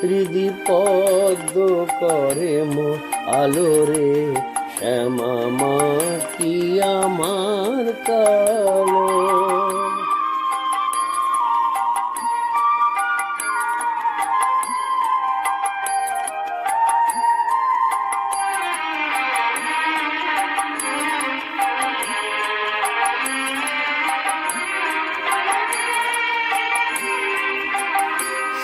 হৃদি পদ্ম করে মো আলো রে শ্যামা মা কি আমার কালো।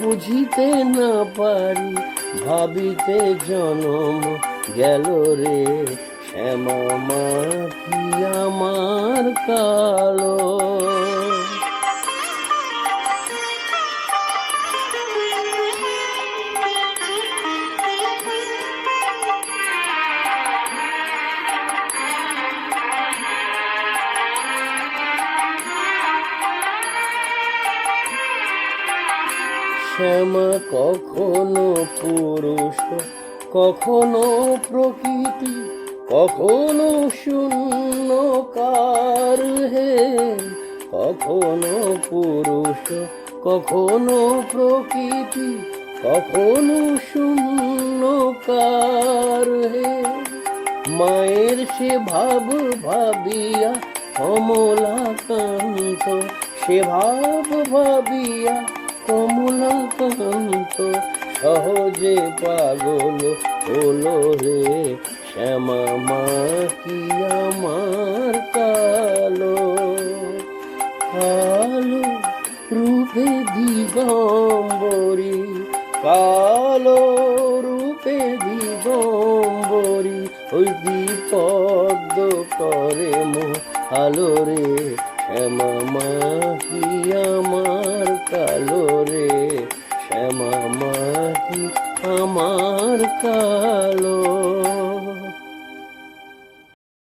বুঝিতে না পারি ভাবিতে জনম গেল রে শ্যামা মা কি আমার কালো শ্যামা কখনো পুরুষ, কখনো প্রকৃতি, কখনো শূন্য কার হে, কখনো পুরুষ, কখনো প্রকৃতি, কখনো শূন্য কার হে। মায়ের সে ভাব ভাবিয়া কমলাকান্ত, সে ভাব ভাবিয়া কমলাকান্ত সহজে পাগল হলো রে শ্যামা মা, কি আমার কালো? কালো রূপে দিগম্বরী, কালো রূপে দিগম্বরী, ওই বিপদ করে মো আলো রে শ্যামা মা, কি আমার কালো? আমার কালো